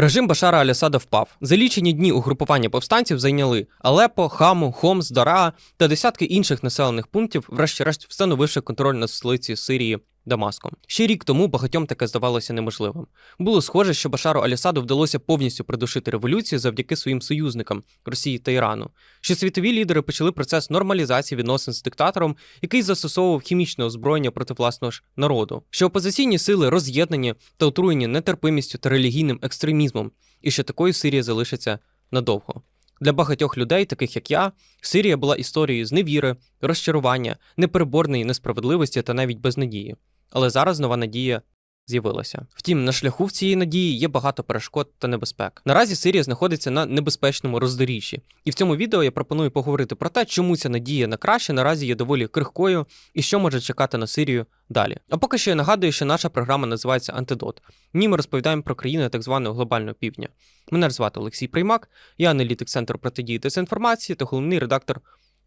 Режим Башара Алясада впав. За лічені дні угрупування повстанців зайняли Алепо, Хаму, Хомс, Дараа та десятки інших населених пунктів, врешті-решт встановивши контроль над столицею Сирії Дамаском. Ще рік тому багатьом таке здавалося неможливим. Було схоже, що Башару Алясаду вдалося повністю придушити революцію завдяки своїм союзникам Росії та Ірану. Що світові лідери почали процес нормалізації відносин з диктатором, який застосовував хімічне озброєння проти власного ж народу. Що опозиційні сили роз'єднані та отруєні нетерпимістю та релігійним екстремізмом, і що такою Сирія залишиться надовго. Для багатьох людей, таких як я, Сирія була історією зневіри, розчарування, непереборної несправедливості та навіть безнадії. Але зараз нова надія з'явилася. Втім, на шляху в цієї надії є багато перешкод та небезпек. Наразі Сирія знаходиться на небезпечному роздоріжжі, і в цьому відео я пропоную поговорити про те, чому ця надія на краще наразі є доволі крихкою і що може чекати на Сирію далі. А поки що я нагадую, що наша програма називається Антидот. В ній ми розповідаємо про країни так званого глобального півдня. Мене звати Олексій Приймак, я аналітик Центру протидії дезінформації та головний редактор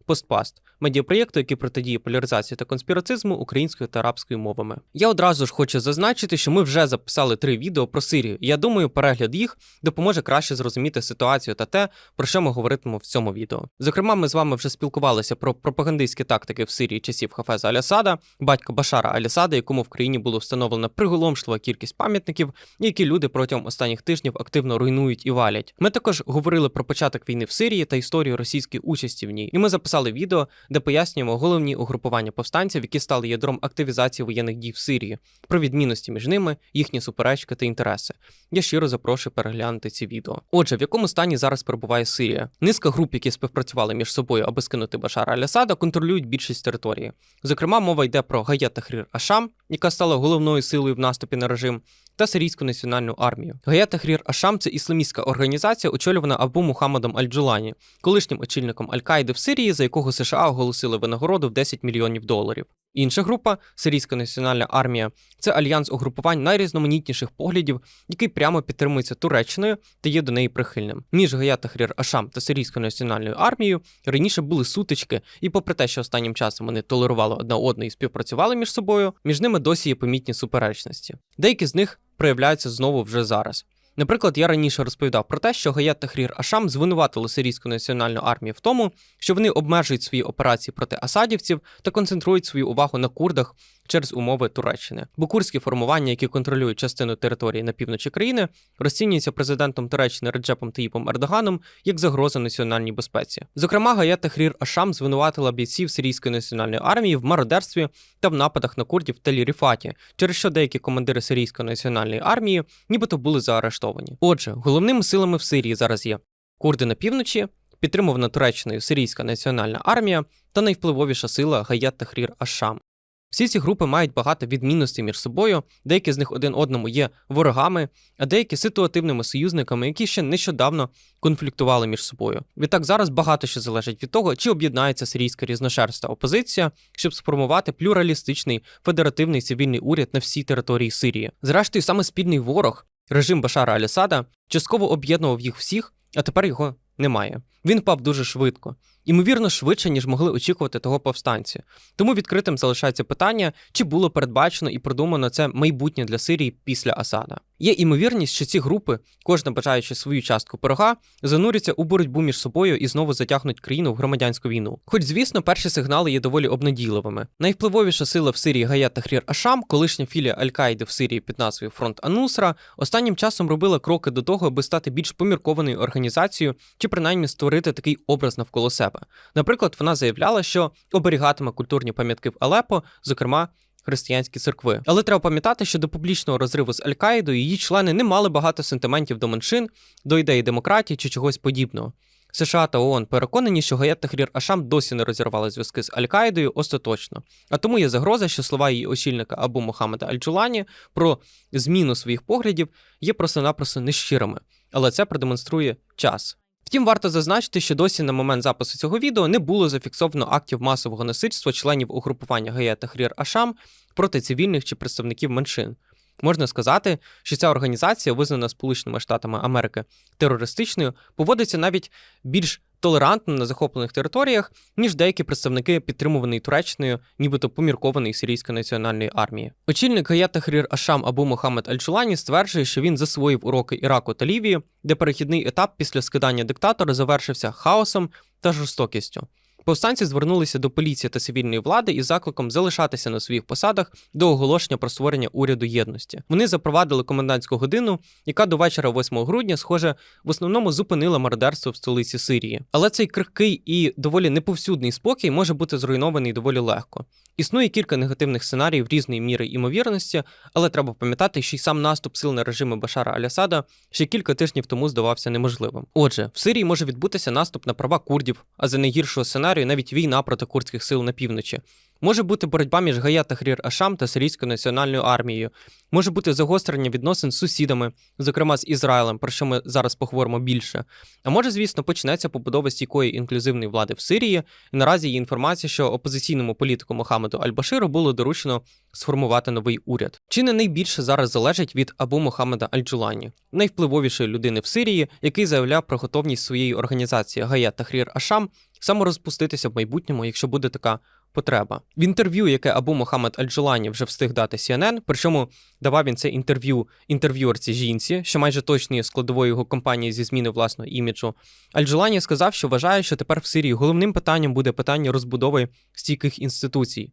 Постпаст медіапроєкту, який протидіє поляризації та конспірацизму українською та арабською мовами. Я одразу ж хочу зазначити, що ми вже записали три відео про Сирію, я думаю, перегляд їх допоможе краще зрозуміти ситуацію та те, про що ми говоритимемо в цьому відео. Зокрема, ми з вами вже спілкувалися про пропагандистські тактики в Сирії часів Хафеза Алясада, батька Башара Алясада, якому в країні було встановлено приголомшлива кількість пам'ятників, які люди протягом останніх тижнів активно руйнують і валять. Ми також говорили про початок війни в Сирії та історію російської участі в ній, і ми записали відео, де пояснюємо головні угрупування повстанців, які стали ядром активізації воєнних дій в Сирії, про відмінності між ними, їхні суперечки та інтереси. Я щиро запрошую переглянути ці відео. Отже, в якому стані зараз перебуває Сирія? Низка груп, які співпрацювали між собою, аби скинути Башара Алясада, контролюють більшість території. Зокрема, мова йде про Гаят Тахрір Ашам, яка стала головною силою в наступі на режим, та Сирійську національну армію. Гаят Тахрір Ашам це ісламістська організація, очолювана Абу Мухаммадом Аль-Джулані, колишнім очільником Аль-Каїди в Сирії, за якого США оголосили винагороду в 10 мільйонів доларів. Інша група Сирійська національна армія це альянс угрупувань найрізноманітніших поглядів, який прямо підтримується Туреччиною та є до неї прихильним. Між Гаят Тахрір Ашам та Сирійською національною армією раніше були сутички, і попри те, що останнім часом вони толерували одна одну і співпрацювали між собою, між ними досі є помітні суперечності. Деякі з них проявляються знову вже зараз. Наприклад, я раніше розповідав про те, що Гаят Тахрір Ашам звинуватили сирійську національну армію в тому, що вони обмежують свої операції проти асадівців та концентрують свою увагу на курдах через умови Туреччини. Бо курські формування, які контролюють частину території на півночі країни, розцінюються президентом Туреччини Реджепом Таїпом Ердоганом як загроза національній безпеці. Зокрема, Гаят Тахрір Ашам звинуватила бійців сирійської національної армії в мародерстві та в нападах на курдів в Телі-Ріфаті, через що деякі командири сирійської національної армії нібито були заарештовані. Отже, головними силами в Сирії зараз є курди на півночі, підтримувана Туреччиною Сирійська національна армія та найвпливовіша сила Гаят Тахрір Ашам. Всі ці групи мають багато відмінностей між собою, деякі з них один одному є ворогами, а деякі ситуативними союзниками, які ще нещодавно конфліктували між собою. Відтак зараз багато що залежить від того, чи об'єднається сирійська різношерста опозиція, щоб сформувати плюралістичний федеративний цивільний уряд на всій території Сирії. Зрештою, саме спільний ворог, режим Башара Алісада, частково об'єднував їх всіх, а тепер його немає. Він впав дуже швидко, ймовірно, швидше, ніж могли очікувати того повстанці. Тому відкритим залишається питання, чи було передбачено і продумано це майбутнє для Сирії після Асада. Є імовірність, що ці групи, кожна бажаючи свою частку пирога, зануряться у боротьбу між собою і знову затягнуть країну в громадянську війну. Хоч, звісно, перші сигнали є доволі обнадійливими. Найвпливовіша сила в Сирії Гаят Тахрір Ашам, колишня філія Аль-Каїди в Сирії під назвою Фронт Анусра, останнім часом робила кроки до того, аби стати більш поміркованою організацією чи принаймні створити такий образ навколо себе. Наприклад, вона заявляла, що оберігатиме культурні пам'ятки в Алепо, зокрема. Християнські церкви, але треба пам'ятати, що до публічного розриву з Аль-Каїдою її члени не мали багато сентиментів до меншин, до ідеї демократії чи чогось подібного. США та ООН переконані, що Гаят Тахрір Ашам досі не розірвали зв'язки з Аль-Каїдою остаточно. А тому є загроза, що слова її очільника Абу Мухаммеда Аль-Джулані про зміну своїх поглядів є просто-напросто нещирими. Але це продемонструє час. Втім, варто зазначити, що досі на момент запису цього відео не було зафіксовано актів масового насильства членів угрупування Гаят Тахрір Ашам проти цивільних чи представників меншин. Можна сказати, що ця організація, визнана Сполученими Штатами Америки терористичною, поводиться навіть більш толерантним на захоплених територіях, ніж деякі представники підтримуваної Туреччиною, нібито поміркованої сирійської національної армії. Очільник Гаят Тахрір Ашам Абу Мохаммед Аль-Чулані стверджує, що він засвоїв уроки Іраку та Лівії, де перехідний етап після скидання диктатора завершився хаосом та жорстокістю. Повстанці звернулися до поліції та цивільної влади із закликом залишатися на своїх посадах до оголошення про створення уряду єдності. Вони запровадили комендантську годину, яка до вечора 8 грудня, схоже, в основному зупинила мародерство в столиці Сирії. Але цей крихкий і доволі неповсюдний спокій може бути зруйнований доволі легко. Існує кілька негативних сценаріїв різної міри імовірності, але треба пам'ятати, що й сам наступ сил на режими Башара Алясада ще кілька тижнів тому здавався неможливим. Отже, в Сирії може відбутися наступ на права курдів, а за найгіршого сценарію навіть війна проти курдських сил на півночі. Може бути боротьба між Гаят Тахрір Ашам та Сирійською національною армією. Може бути загострення відносин з сусідами, зокрема з Ізраїлем, про що ми зараз поговоримо більше. А може, звісно, почнеться побудова стійкої інклюзивної влади в Сирії. І наразі є інформація, що опозиційному політику Мохамеду Аль-Баширу було доручено сформувати новий уряд. Чи не найбільше зараз залежить від Абу Мохаммеда Аль-Джулані, найвпливовішої людини в Сирії, який заявляв про готовність своєї організації Гаят Тахрір Ашам саморозпуститися в майбутньому, якщо буде така потреба. В інтерв'ю, яке Абу Мохаммед Аль-Джолані вже встиг дати CNN, причому давав він це інтерв'ю інтерв'юерці жінці, що майже точно є складовою його компанії зі зміни власного іміджу. Аль-Джолані сказав, що вважає, що тепер в Сирії головним питанням буде питання розбудови стійких інституцій.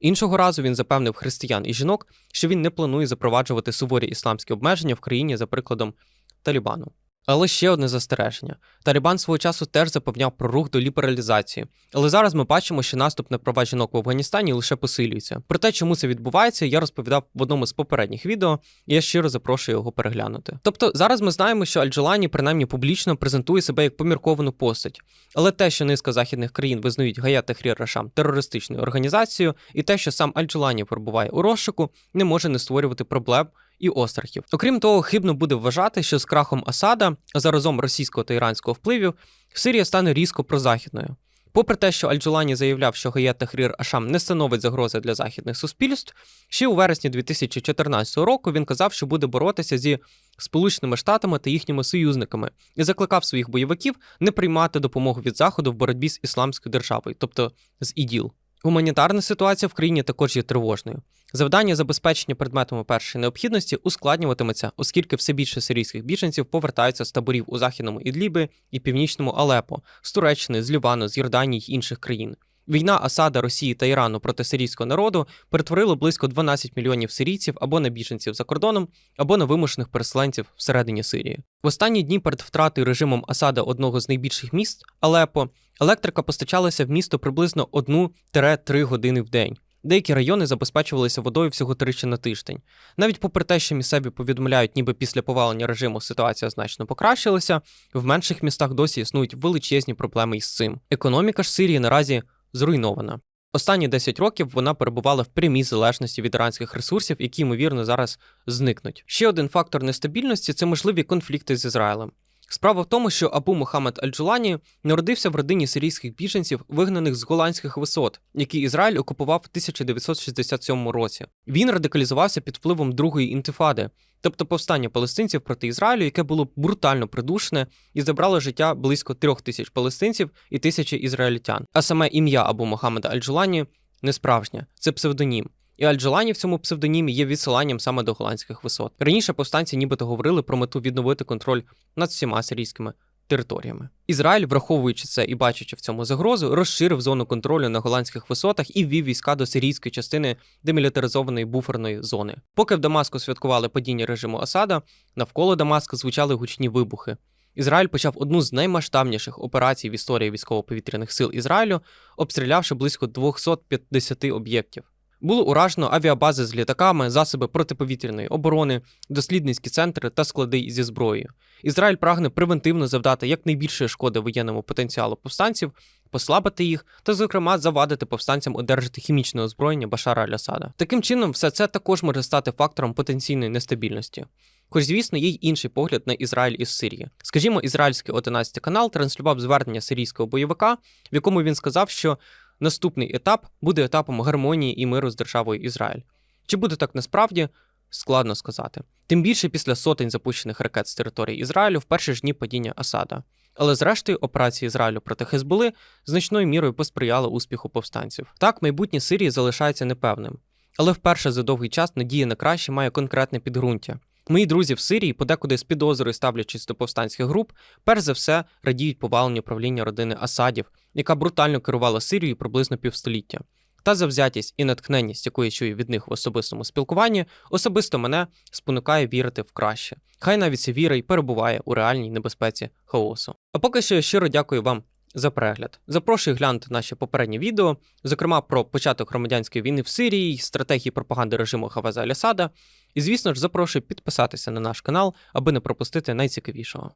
Іншого разу він запевнив християн і жінок, що він не планує запроваджувати суворі ісламські обмеження в країні за прикладом Талібану. Але ще одне застереження: Талібан свого часу теж запевняв про рух до лібералізації. Але зараз ми бачимо, що наступ на права жінок в Афганістані лише посилюється. Про те, чому це відбувається, я розповідав в одному з попередніх відео, і я щиро запрошую його переглянути. Тобто зараз ми знаємо, що Аль-Джолані принаймні публічно презентує себе як помірковану постать. Але те, що низка західних країн визнають Гаят Тахрір Рашам терористичною організацією, і те, що сам Аль-Джолані перебуває у розшуку, не може не створювати проблем і острахів. Окрім того, хибно буде вважати, що з крахом Асада, заразом російського та іранського впливів, Сирія стане різко прозахідною. Попри те, що Аль-Джулані заявляв, що Гаят Тахрір Ашам не становить загрози для західних суспільств, ще у вересні 2014 року він казав, що буде боротися зі Сполученими Штатами та їхніми союзниками, і закликав своїх бойовиків не приймати допомогу від заходу в боротьбі з ісламською державою, тобто з іділ. Гуманітарна ситуація в країні також є тривожною. Завдання забезпечення предметами першої необхідності ускладнюватиметься, оскільки все більше сирійських біженців повертаються з таборів у західному Ідлібі і північному Алепо, з Туреччини, з Лівану, з Йорданії й інших країн. Війна Асада, Росії та Ірану проти сирійського народу перетворила близько 12 мільйонів сирійців або на біженців за кордоном, або на вимушених переселенців всередині Сирії. В останні дні перед втратою режимом Асада одного з найбільших міст Алепо, електрика постачалася в місто приблизно 1-3 години в день. Деякі райони забезпечувалися водою всього тричі на тиждень. Навіть попри те, що місцеві повідомляють, ніби після повалення режиму ситуація значно покращилася, в менших містах досі існують величезні проблеми із цим. Економіка ж Сирії наразі зруйнована. Останні 10 років вона перебувала в прямій залежності від іранських ресурсів, які ймовірно зараз зникнуть. Ще один фактор нестабільності це можливі конфлікти з Ізраїлем. Справа в тому, що Абу Мухаммед Аль-Джулані народився в родині сирійських біженців, вигнаних з голландських висот, які Ізраїль окупував в 1967 році. Він радикалізувався під впливом другої інтифади, тобто повстання палестинців проти Ізраїлю, яке було брутально придушене і забрало життя близько трьох тисяч палестинців і тисячі ізраїльтян. А саме ім'я Абу Мухаммеда Аль-Джулані не справжнє, це псевдонім. І Аль-Джолані в цьому псевдонімі є відсиланням саме до голландських висот. Раніше повстанці нібито говорили про мету відновити контроль над всіма сирійськими територіями. Ізраїль, враховуючи це і бачачи в цьому загрозу, розширив зону контролю на голландських висотах і ввів війська до сирійської частини демілітаризованої буферної зони. Поки в Дамаску святкували падіння режиму Асада, навколо Дамаска звучали гучні вибухи. Ізраїль почав одну з наймасштабніших операцій в історії військово-повітряних сил Ізраїлю, обстрілявши близько 250 об'єктів. Було уражено авіабази з літаками, засоби протиповітряної оборони, дослідницькі центри та склади зі зброєю. Ізраїль прагне превентивно завдати якнайбільшої шкоди воєнному потенціалу повстанців, послабити їх та, зокрема, завадити повстанцям одержати хімічне озброєння Башара Аль-Асада. Таким чином, все це також може стати фактором потенційної нестабільності. Хоч, звісно, є й інший погляд на Ізраїль із Сирії. Скажімо, ізраїльський 11 канал транслював звернення сирійського бойовика, в якому він сказав, що наступний етап буде етапом гармонії і миру з державою Ізраїль. Чи буде так насправді? Складно сказати. Тим більше після сотень запущених ракет з території Ізраїлю в перші ж дні падіння Асада. Але зрештою операції Ізраїлю проти Хезболи значною мірою посприяли успіху повстанців. Так, майбутнє Сирії залишається непевним. Але вперше за довгий час надія на краще має конкретне підґрунтя. Мої друзі в Сирії, подекуди з підозрою ставлячись до повстанських груп, перш за все радіють поваленню правління родини Асадів, яка брутально керувала Сирією приблизно півстоліття. Та завзятість і натхненність, яку я чую від них в особистому спілкуванні, особисто мене спонукає вірити в краще. Хай навіть ця віра й перебуває у реальній небезпеці хаосу. А поки що я щиро дякую вам за перегляд. Запрошую глянути наші попередні відео, зокрема про початок громадянської війни в Сирії, стратегії пропаганди режиму Хаваза Алясада. І, звісно ж, запрошую підписатися на наш канал, аби не пропустити найцікавішого.